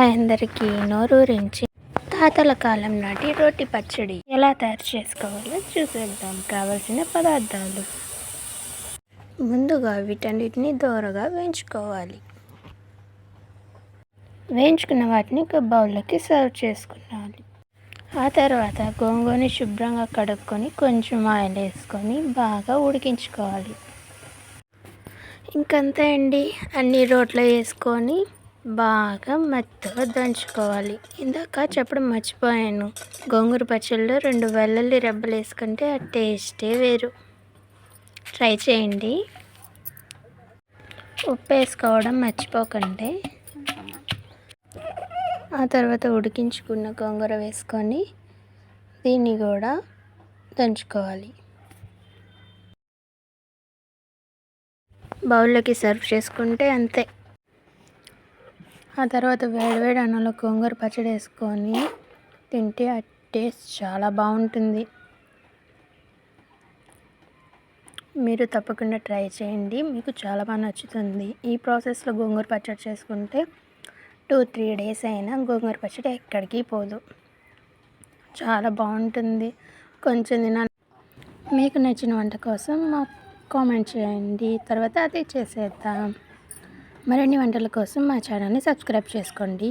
అందరికీ. నోరూరించి తాతల కాలం నాటి రోటి పచ్చడి ఎలా తయారు చేసుకోవాలో చూసేద్దాం. కావలసిన పదార్థాలు. ముందుగా వీటన్నిటిని దోరగా వేయించుకోవాలి. వేయించుకున్న వాటిని ఒక బౌల్లోకి సర్వ్ చేసుకోవాలి ఆ తర్వాత గోంగూరని శుభ్రంగా కడుక్కొని కొంచెం ఆయిల్ వేసుకొని బాగా ఉడికించుకోవాలి. ఇంకంతే అండి. అన్ని రోట్లో వేసుకొని బాగా మెత్తగా దంచుకోవాలి. ఇందాక చెప్పడం మర్చిపోయాను. గోంగూర పచ్చళ్ళలో రెండు వెల్లుల్లి రెబ్బలు వేసుకుంటే ఆ టేస్టే వేరు. ట్రై చేయండి. ఉప్పు వేసుకోవడం మర్చిపోకండి. ఆ తర్వాత ఉడికించుకున్న గోంగూర వేసుకొని దీన్ని కూడా దంచుకోవాలి. బౌల్లోకి సర్వ్ చేసుకుంటే అంతే. ఆ తర్వాత వేడివేడి అన్నంలో గోంగూర పచ్చడి వేసుకొని తింటే ఆ టేస్ట్ చాలా బాగుంటుంది. మీరు తప్పకుండా ట్రై చేయండి. మీకు చాలా బాగా నచ్చుతుంది. ఈ ప్రాసెస్లో గోంగూర పచ్చడి చేసుకుంటే టూ త్రీ డేస్ అయినా గోంగూర పచ్చడి ఎక్కడికి పోదు. చాలా బాగుంటుంది. కొంచెం తిన మీకు నచ్చిన వంట కోసం మాకు కామెంట్ చేయండి. తర్వాత అదే చేసేద్దాం. మరిన్ని వంటల కోసం మా ఛానల్ని సబ్స్క్రైబ్ చేసుకోండి.